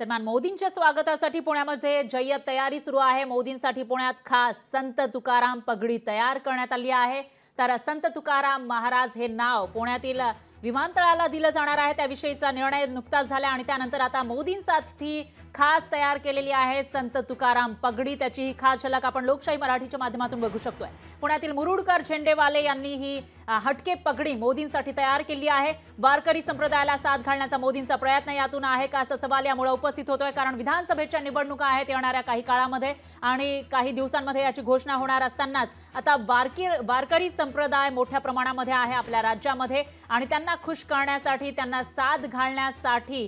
दरम्यान मोदींच्या स्वागतासाठी पुण्यामध्ये जय्यत तयारी सुरू आहे. मोदींसाठी पुण्यात खास संत तुकाराम पगडी तयार करण्यात आली आहे. तर संत तुकाराम महाराज हे नाव पुण्यातील विमानतळाला दिलं जाणार आहे. त्याविषयीचा निर्णय नुकताच झाला आणि त्यानंतर आता मोदींसाठी खास तयार केलेली आहे. संत तुकाराम पगडी त्याची ही खास झलक आपण लोकशाही मराठीच्या माध्यमातून बघू शकतोय. पुण्यातील मुरुडकर झेंडेवाले यांनी ही हटके पगडी मोदींसाठी तयार केली आहे. वारकरी संप्रदायाला साथ घालण्याचा मोदींचा प्रयत्न यातून आहे का असा सवाल यामुळे उपस्थित होतोय. कारण विधानसभेच्या निवडणुका आहेत येणाऱ्या काही काळामध्ये आणि काही दिवसांमध्ये याची घोषणा होणार असतानाच आता वारकी वारकरी संप्रदाय मोठ्या प्रमाणामध्ये आहे आपल्या राज्यामध्ये आणि त्यांना खुश करण्यासाठी त्यांना साथ घालण्यासाठी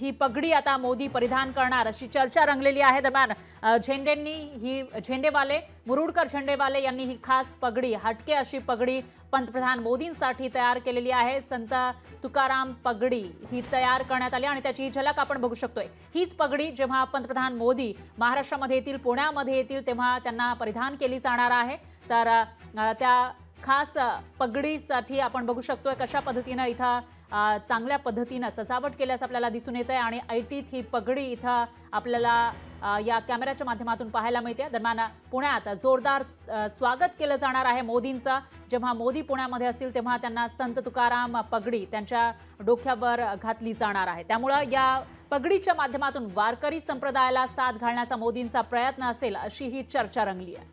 ही पगडी आता मोदी परिधान करणार अशी चर्चा रंगलेली आहे. दरम्यान झेंडेंनी ही झेंडेवाले मुरुडकर झेंडेवाले यांनी ही खास पगडी हटके अशी पगडी पंतप्रधान मोदींसाठी तयार केलेली आहे. संत तुकाराम पगडी ही तयार करण्यात आली आणि त्याची ही झलक आपण बघू शकतोय. हीच पगडी जेव्हा पंतप्रधान मोदी महाराष्ट्रामध्ये येतील पुण्यामध्ये येतील तेव्हा त्यांना परिधान केली जाणार आहे. तर त्या खास पगडीसाठी आपण बघू शकतोय कशा पद्धतीनं इथं चांगल्या पद्धतीनं सजावट केल्यास आपल्याला दिसून येत आहे आणि ऐटीत ही पगडी इथं आपल्याला या कॅमेऱ्याच्या माध्यमातून पाहायला मिळते. दरम्यान पुण्यात जोरदार स्वागत केलं जाणार आहे मोदींचं. जेव्हा मोदी पुण्यामध्ये असतील तेव्हा त्यांना संत तुकाराम पगडी त्यांच्या डोक्यावर घातली जाणार आहे. त्यामुळं या पगडीच्या माध्यमातून वारकरी संप्रदायाला साथ घालण्याचा मोदींचा प्रयत्न असेल अशी ही चर्चा रंगली आहे.